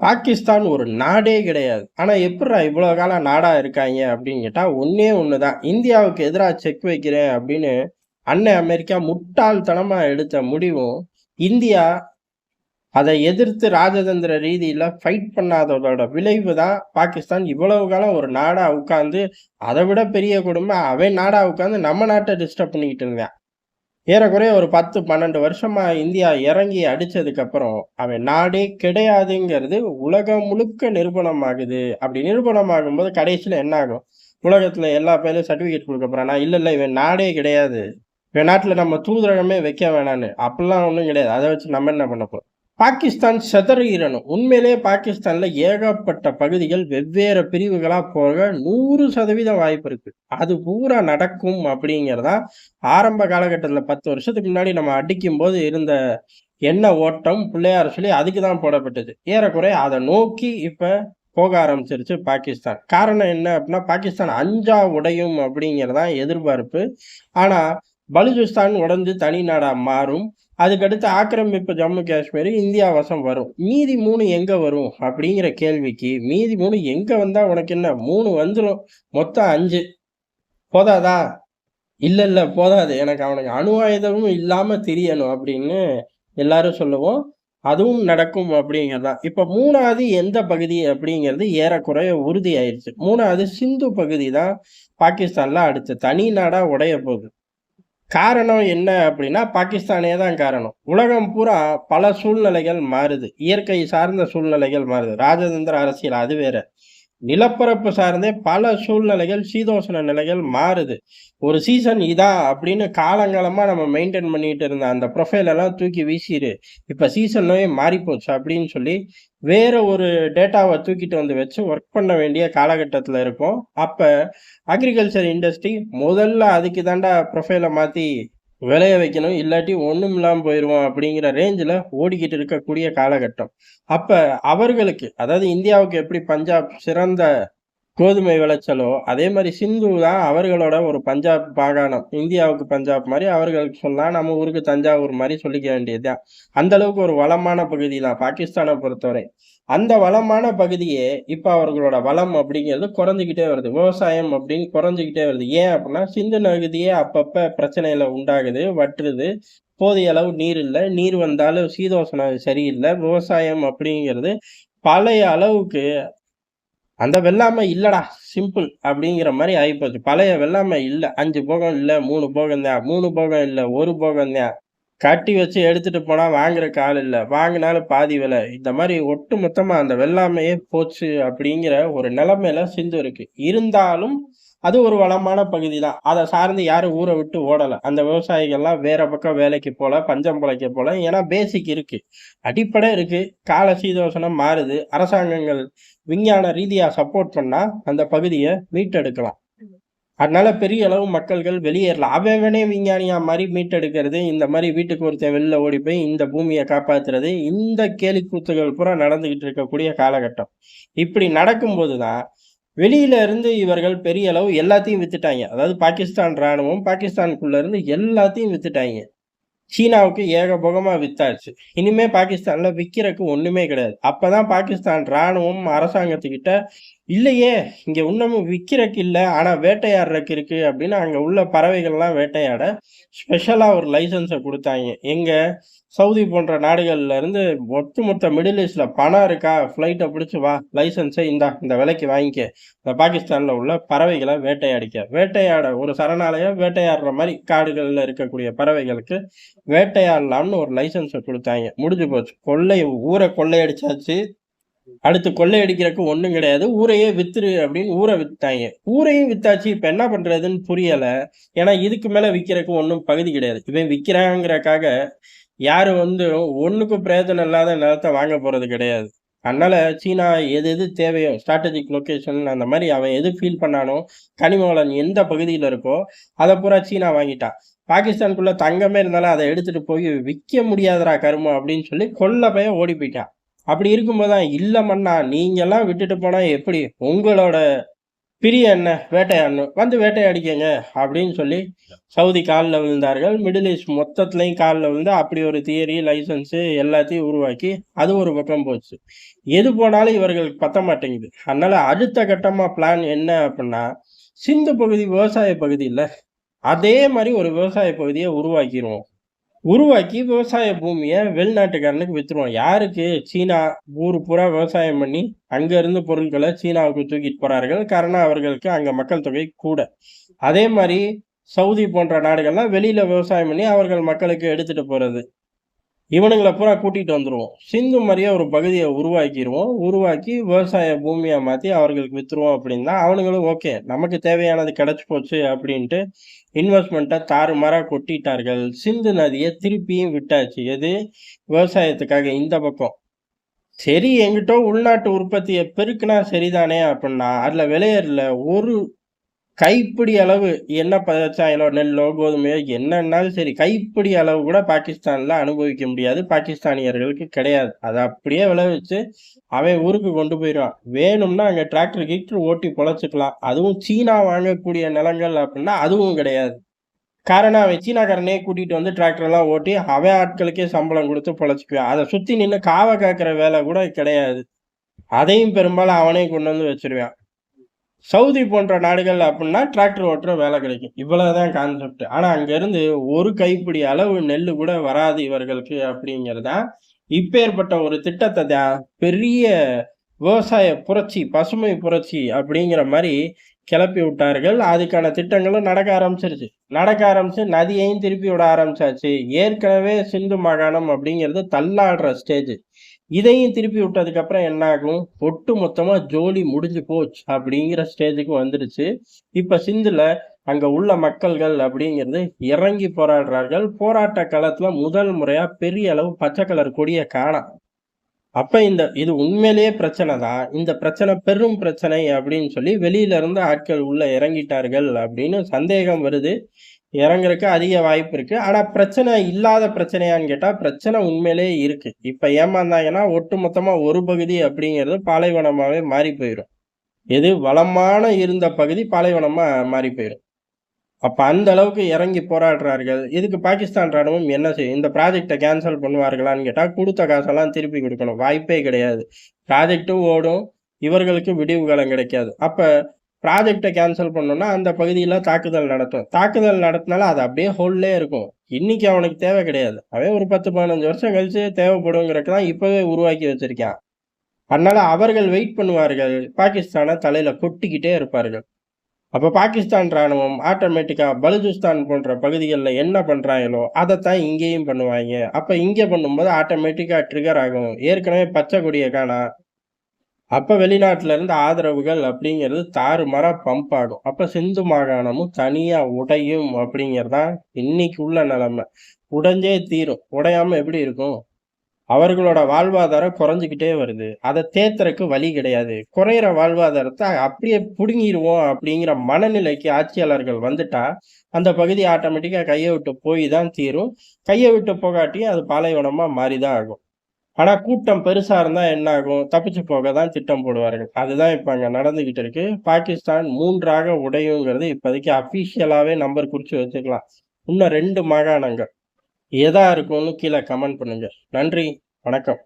பாகிஸ்தான் ஒரு நாடே கிடையாது. ஆனால் எப்புட்றா இவ்வளோ காலம் நாடாக இருக்காங்க அப்படின்னு கேட்டால் ஒன்றே ஒன்று தான். இந்தியாவுக்கு எதிராக செக் வைக்கிறேன் அப்படின்னு அண்ணன் அமெரிக்கா முட்டாள்தனமாக எடுத்த முடிவும், இந்தியா அதை எதிர்த்து ராஜதந்திர ரீதியில் ஃபைட் பண்ணாததோட விளைவு தான் பாகிஸ்தான் இவ்வளவு காலம் ஒரு நாடாக உட்காந்து அதை விட பெரிய குடும்பம் அவன் நாடாக உட்காந்து நம்ம நாட்டை டிஸ்டர்ப் பண்ணிக்கிட்டு இருந்தான். ஏறக்குறைய ஒரு 10, 12 வருஷமா இந்தியா இறங்கி அடிச்சதுக்கு அப்புறம், அவன் நாடே கிடையாதுங்கிறது உலகம் முழுக்க நிரூபணமாகுது. அப்படி நிரூபணமாகும்போது கடைசியில என்ன ஆகும்? உலகத்துல எல்லா பேரும் சர்டிபிகேட் கொடுக்க போகிறானா இல்ல, இல்ல இவன் நாடே கிடையாது. இவன் நாட்டுல நம்ம தூதரகமே வைக்க வேணான்னு. அப்படிலாம் ஒன்றும் கிடையாது. அதை வச்சு நம்ம என்ன பண்ண பாகிஸ்தான் செதறிடணும் உண்மையிலே பாகிஸ்தானில் ஏகப்பட்ட பகுதிகள் வெவ்வேறு பிரிவுகளாக போக 100% வாய்ப்பு இருக்குது அது பூரா நடக்கும் அப்படிங்கிறதா ஆரம்ப காலகட்டத்தில் பத்து வருஷத்துக்கு முன்னாடி நம்ம அடிக்கும்போது இருந்த என்ன ஓட்டம், பிள்ளையார் சொல்லி அதுக்கு தான் போடப்பட்டது. ஏறக்குறைய அதை நோக்கி இப்போ போக ஆரம்பிச்சிருச்சு பாகிஸ்தான். காரணம் என்ன அப்படின்னா, பாகிஸ்தான் அஞ்சா உடையும் அப்படிங்கிறது தான் எதிர்பார்ப்பு. ஆனால் பலுஜிஸ்தான் உடஞ்சு தனி நாடாக மாறும். அதுக்கடுத்து ஆக்கிரமிப்பு ஜம்மு காஷ்மீர் இந்தியா வசம் வரும். மீதி மூணு எங்க வரும்? அப்படிங்கிற கேள்விக்கு, மீதி மூணு எங்க வந்தா உனக்கு என்ன? மூணு வந்துடும் மொத்தம் அஞ்சு போதாதா? இல்லை இல்லை போதாது. எனக்கு அவனுக்கு அணு ஆயுதமும் இல்லாமல் தெரியணும் அப்படின்னு எல்லாரும் சொல்லுவோம். அதுவும் நடக்கும் அப்படிங்கிறது தான். இப்ப 3வது எந்த பகுதி அப்படிங்கிறது ஏறக்குறைய உறுதி ஆயிருச்சு. 3வது சிந்து பகுதி தான் பாகிஸ்தான்ல அடுத்து தனி நாடா உடைய போகுது. காரணம் என்ன அப்படின்னா, பாகிஸ்தானே தான் காரணம். உலகம் பூரா பல சூழ்நிலைகள் மாறுது. இயற்கை சார்ந்த சூழ்நிலைகள் மாறுது. ராஜதந்திர அரசியல் அது வேற. நிலப்பரப்பு சார்ந்தே பல சூழ்நிலைகள், சீதோஷண நிலைகள் மாறுது. ஒரு சீசன் இதான் அப்படின்னு காலங்காலமா நம்ம மெயின்டெயின் பண்ணிட்டு இருந்த அந்த ப்ரொஃபைல் எல்லாம் தூக்கி வீசிரு. இப்ப சீசனே மாறிப்போச்சு அப்படின்னு சொல்லி, வேற ஒரு டேட்டாவை தூக்கிட்டு வந்து வச்சு ஒர்க் பண்ண வேண்டிய காலகட்டத்தில் இருக்கும் அப்ப அக்ரிகல்ச்சர் இண்டஸ்ட்ரி முதல்ல அதுக்கு தாண்டா ப்ரொஃபைலை மாத்தி விளைய வைக்கணும். இல்லாட்டி ஒன்றும் இல்லாமல் போயிடுவோம் அப்படிங்கிற ரேஞ்சில் ஓடிக்கிட்டு இருக்கக்கூடிய காலகட்டம். அப்போ அவர்களுக்கு அதாவது இந்தியாவுக்கு எப்படி பஞ்சாப் சிறந்த கோதுமை விளைச்சலோ, அதே மாதிரி சிந்து தான் அவர்களோட ஒரு பஞ்சாப் மாகாணம். இந்தியாவுக்கு பஞ்சாப் மாதிரி அவர்களுக்கு சொல்லலாம். நம்ம ஊருக்கு தஞ்சாவூர் மாதிரி சொல்லிக்க வேண்டியது தான். அந்த அளவுக்கு ஒரு வளமான பகுதி தான் பாகிஸ்தானை பொறுத்தவரை. அந்த வளமான பகுதியே இப்போ அவர்களோட வளம் அப்படிங்கிறது குறைஞ்சிக்கிட்டே வருது. விவசாயம் அப்படின்னு குறைஞ்சிக்கிட்டே வருது. ஏன் அப்படின்னா, சிந்து நகுதியே அப்பப்ப பிரச்சனையில உண்டாகுது, வற்றுது. போதிய அளவு நீர் இல்ல. நீர் வந்தாலும் சீதோஷணம் சரியில்லை விவசாயம் அப்படிங்கிறது பழைய அளவுக்கு அந்த வெள்ளாமை இல்லடா சிம்பிள் அப்படிங்கிற மாதிரி ஆகிப்போச்சு பழைய வெள்ளாமை இல்லை அஞ்சு போகம் இல்லை மூணு போகம் தான். மூணு போகம் இல்லை ஒரு போகம் தான். கட்டி வச்சு எடுத்துட்டு போனா வாங்குறக்கு ஆள் இல்ல. வாங்கினாலும் பாதி விலை. இந்த மாதிரி ஒட்டு மொத்தமா அந்த வெள்ளாமையே போச்சு அப்படிங்கிற ஒரு நிலைமையில சிந்து இருக்கு. இருந்தாலும் அது ஒரு வளமான பகுதி தான். அதை சார்ந்து யாரும் ஊரை விட்டு ஓடல. அந்த விவசாயிகள்லாம் வேற பக்கம் வேலைக்கு போல, பஞ்சம் பிழைக்க போல. ஏன்னா பேசிக் இருக்கு. அடிப்படை இருக்கு. கால சீதோஷணம் மாறுது. அரசாங்கங்கள் விஞ்ஞான ரீதியா சப்போர்ட் பண்ணா அந்த பகுதியை மீட்டெடுக்கலாம். அதனால பெரிய அளவு மக்கள்கள் வெளியேறலாம். அவன் அவனே விஞ்ஞானியா மாதிரி மீட்டெடுக்கிறது, இந்த மாதிரி வீட்டுக்கு ஒருத்தன் வெளில ஓடி போய் இந்த பூமியை காப்பாத்துறது, இந்த கேலி கூத்துகள் பூரா நடந்துகிட்டு இருக்கக்கூடிய காலகட்டம். இப்படி நடக்கும்போது தான், வெளியில இருந்து இவர்கள் பெரிய அளவு எல்லாத்தையும் வித்துட்டாங்க அதாவது பாகிஸ்தான் ராணுவம் பாகிஸ்தானுக்குள்ள இருந்து எல்லாத்தையும் வித்துட்டாங்க சீனாவுக்கு ஏகபோகமாக வித்தாச்சு. இனிமே பாகிஸ்தான்ல விற்கிறக்கு ஒண்ணுமே கிடையாது. அப்பதான் பாகிஸ்தான் ராணுவம் அரசாங்கத்துக்கிட்ட, இல்லையே இங்க இன்னமும் விற்கிறக்கு இல்லை ஆனா வேட்டையாடுறக்கு இருக்கு அப்படின்னு அங்க உள்ள பறவைகள்லாம் வேட்டையாட ஸ்பெஷலா ஒரு லைசன்ஸை கொடுத்தாங்க எங்க? சவுதி போன்ற நாடுகள்ல இருந்து ஒட்டுமொத்த மிடில் ஈஸ்ட்ல பணம் இருக்கா? ஃப்ளைட்டை பிடிச்சி வா. லைசன்ஸை இந்தா இந்த விலைக்கு வாங்கிக்க. இந்த பாகிஸ்தான்ல உள்ள பறவைகளை வேட்டையாடிக்க. வேட்டையாட ஒரு சரணாலயம் வேட்டையாடுற மாதிரி காடுகளில் இருக்கக்கூடிய பறவைகளுக்கு வேட்டையாடலாம்னு ஒரு லைசன்ஸை கொடுத்தாங்க முடிஞ்சு போச்சு. கொள்ளை ஊரை கொள்ளையடிச்சாச்சு. அடுத்து கொள்ளையடிக்கிறதுக்கு ஒன்றும் கிடையாது. ஊரையே வித்துரு அப்படின்னு ஊரை வித்தாங்க ஊரையும் வித்தாச்சு. இப்போ என்ன பண்ணுறதுன்னு புரியலை ஏன்னா இதுக்கு மேலே விற்கிறதுக்கு ஒன்றும் பகுதி கிடையாது. இவன் விற்கிறாங்கிறக்காக யாரும் வந்து ஒன்றுக்கும் பிரயோஜனம் இல்லாத நிலத்த வாங்க போகிறது கிடையாது. அதனால சீனா எது எது தேவையோ ஸ்ட்ராட்டஜிக் லொக்கேஷன் அந்த மாதிரி அவன் எது ஃபீல் பண்ணானோ, கனிம வளம் எந்த பகுதியில் இருக்கோ, அதை பூரா சீனா வாங்கிட்டான். பாகிஸ்தானுக்குள்ளே தங்கமே இருந்தாலும் அதை எடுத்துகிட்டு போய் விற்க முடியாதரா கருமம் அப்படின்னு சொல்லி கொள்ள பையன் ஓடி போயிட்டான். அப்படி இருக்கும்போது தான், இல்லை மண்ணா நீங்கள்லாம் விட்டுட்டு போனால் எப்படி? உங்களோட பிரிய என்ன வேட்டையாடணும் வந்து வேட்டையாடிக்கங்க அப்படின்னு சொல்லி சவுதி காலில் விழுந்தார்கள். மிடில் ஈஸ்ட் மொத்தத்துலையும் காலில் விழுந்து அப்படி ஒரு தியரி லைசன்ஸு எல்லாத்தையும் உருவாக்கி அது ஒரு பக்கம் போச்சு. எது போனாலும் இவர்களுக்கு பத்த மாட்டேங்குது. அதனால் அடுத்த கட்டமாக பிளான் என்ன அப்படின்னா சிந்து பகுதி விவசாய பகுதி இல்லை. அதே மாதிரி ஒரு விவசாய பகுதியை உருவாக்கிடுவோம் உருவாக்கி விவசாய பூமியை வெளிநாட்டுக்காரனுக்கு விற்றுருவோம் யாருக்கு? சீனா. ஊர் பூரா விவசாயம் பண்ணி அங்கேருந்து பொருட்களை சீனாவுக்கு தூக்கிட்டு போகிறார்கள் காரணம் அவர்களுக்கு அங்கே மக்கள் தொகை கூட. அதே மாதிரி சவுதி போன்ற நாடுகள்லாம் வெளியில் விவசாயம் பண்ணி அவர்கள் மக்களுக்கு எடுத்துகிட்டு போகிறது இவனுங்களை பூரா கூட்டிகிட்டு வந்துடுவோம் சிந்து மாதிரியே ஒரு பகுதியை உருவாக்கிடுவோம் உருவாக்கி விவசாய பூமியை மாற்றி அவர்களுக்கு விற்றுருவோம் அப்படின்னா அவனுங்களும் ஓகே நமக்கு தேவையானது கிடச்சி போச்சு அப்படின்ட்டு இன்வெஸ்ட்மெண்ட்டை தாறுமாறாக கொட்டிட்டார்கள். சிந்து நதியை திருப்பியும் விட்டாச்சு. எது? விவசாயத்துக்காக இந்த பக்கம். சரி எங்கிட்ட உள்நாட்டு உற்பத்தியை பெருக்குனா சரிதானே அப்படின்னா அதில் விளையறல ஒரு கைப்பிடி அளவு என்ன பதச்சாயலோ நெல்லோ கோதுமையோ என்னன்னாலும் சரி கைப்பிடி அளவு கூட பாகிஸ்தானில் அனுபவிக்க முடியாது. பாகிஸ்தானியர்களுக்கு கிடையாது. அதை அப்படியே விளைவிச்சு அவன் ஊருக்கு கொண்டு போயிடுவான். வேணும்னா அங்கே டிராக்டர் கீக்டர் ஓட்டி பொழைச்சிக்கலாம். அதுவும் சீனா வாங்கக்கூடிய நிலங்கள் அப்படின்னா அதுவும் கிடையாது. காரணம் அவன் சீனாக்காரனே கூட்டிகிட்டு வந்து டிராக்டர்லாம் ஓட்டி அவன் ஆட்களுக்கே சம்பளம் கொடுத்து பொழைச்சிக்குவான். அதை சுற்றி நின்று காவை காக்கிற வேலை கூட கிடையாது. அதையும் பெரும்பாலும் அவனே கொண்டு வந்து வச்சிருவான். சவுதி போன்ற நாடுகள் அப்படின்னா டிராக்டர் ஓட்டுற வேலை கிடைக்கும். இவ்வளவுதான் கான்செப்ட் ஆனா அங்கிருந்து ஒரு கைப்பிடி அளவு நெல் கூட வராது இவர்களுக்கு அப்படிங்கிறதான் இப்பேற்பட்ட ஒரு திட்டத்தை தான் பெரிய விவசாய புரட்சி பசுமை புரட்சி அப்படிங்கிற மாதிரி கிளப்பி விட்டார்கள். அதுக்கான திட்டங்களும் நடக்க ஆரம்பிச்சிருச்சு. நடக்க ஆரம்பிச்சு நதியையும் திருப்பி விட ஆரம்பிச்சாச்சு. ஏற்கனவே சிந்து மாகாணம் அப்படிங்கிறது தள்ளாடுற ஸ்டேஜ் இதையும் திருப்பி விட்டதுக்கப்புறம் என்ன ஆகும் ஒட்டு மொத்தமாக ஜோலி முடிஞ்சு போச்சு. அப்படிங்கிற ஸ்டேஜுக்கு வந்துடுச்சு இப்போ சிந்தில் அங்கே உள்ள மக்கள்கள் அப்படிங்கிறது இறங்கி போராடுறார்கள். போராட்ட காலத்தில் முதல் முறையாக பெரிய அளவு பச்சை கலர் கொடியை காணாம் அப்போ இந்த இது உண்மையிலேயே பிரச்சனை தான். இந்த பிரச்சனை பெரும் பிரச்சனை அப்படின்னு சொல்லி வெளியில இருந்து ஆட்கள் உள்ள இறங்கிட்டார்கள் அப்படின்னு சந்தேகம் வருது. இறங்குறதுக்கு அதிக வாய்ப்பு இருக்கு. ஆனா பிரச்சனை இல்லாத பிரச்சனையான்னு கேட்டா பிரச்சனை உண்மையிலேயே இருக்கு. இப்ப ஏமாந்தாங்கன்னா ஒட்டு மொத்தமா ஒரு பகுதி அப்படிங்கிறது பாலைவனமாவே மாறி போயிடும் எது வளமான இருந்த பகுதி பாலைவனமா மாறி போயிடும் அப்ப அந்த அளவுக்கு இறங்கி போராடுறார்கள். இதுக்கு பாகிஸ்தான் ராணுவம் என்ன செய்யும்? இந்த ப்ராஜெக்டை கேன்சல் பண்ணுவார்களான்னு கேட்டா கொடுத்த காசெல்லாம் திருப்பி கொடுக்கணும். வாய்ப்பே கிடையாது. ப்ராஜெக்டும் ஓடும். இவர்களுக்கு விடிவு காலம் கிடைக்காது. அப்போ ப்ராஜெக்டை கேன்சல் பண்ணோம்னா அந்த பகுதியில் தாக்குதல் நடத்தும். தாக்குதல் நடத்தினால அது அப்படியே ஹோல்லே இருக்கும். இன்னைக்கு அவனுக்கு தேவை கிடையாது. அவன் ஒரு பத்து பதினஞ்சு வருஷம் கழிச்சு தேவைப்படுங்கிறதுக்கு தான் இப்போவே உருவாக்கி வச்சிருக்கான். அதனால அவர்கள் வெயிட் பண்ணுவார்கள். பாகிஸ்தானை தலையில் கொட்டிக்கிட்டே இருப்பார்கள். அப்போ பாகிஸ்தான் ராணுவம் ஆட்டோமேட்டிக்காக பலுஜிஸ்தான் போன்ற பகுதிகளில் என்ன பண்ணுறாங்களோ அதைத்தான் இங்கேயும் பண்ணுவாங்க. அப்போ இங்கே பண்ணும்போது ஆட்டோமேட்டிக்காக ட்ரிகர் ஆகும். ஏற்கனவே பச்சை கொடியை காணா அப்போ வெளிநாட்டிலேருந்து ஆதரவுகள் அப்படிங்கிறது தாறுமாறாக பம்ப் ஆகும். அப்போ சிந்து மாகாணமும் தனியாக உடையும் அப்படிங்கிறதான் இன்னைக்கு உள்ள நிலைமை. உடைஞ்சே தீரும். உடையாம எப்படி இருக்கும்? அவர்களோட வாழ்வாதாரம் குறைஞ்சிக்கிட்டே வருது. அதை தேத்துறக்கு வழி கிடையாது. குறையிற வாழ்வாதாரத்தை அப்படியே பிடுங்கிடுவோம் அப்படிங்கிற மனநிலைக்கு ஆட்சியாளர்கள் வந்துட்டா அந்த பகுதி ஆட்டோமேட்டிக்காக கையை விட்டு போய் தான் தீரும். கையை விட்டு போகாட்டியும் அது பாலைவனமாக மாறி தான் ஆகும். ஆனால் கூட்டம் பெருசாக இருந்தால் என்ன ஆகும் தப்பிச்சு போக தான் திட்டம் போடுவார்கள். அதுதான் இப்போ அங்கே நடந்துக்கிட்டு இருக்கு. பாகிஸ்தான் மூன்றாக உடையுங்கிறது இப்போதைக்கு அபிஷியலாவே நம்பர் குறித்து வச்சுக்கலாம். இன்னும் ரெண்டு மாகாணங்கள். எதா இருக்கும்னு கீழே கமெண்ட் பண்ணுங்க. நன்றி. வணக்கம்.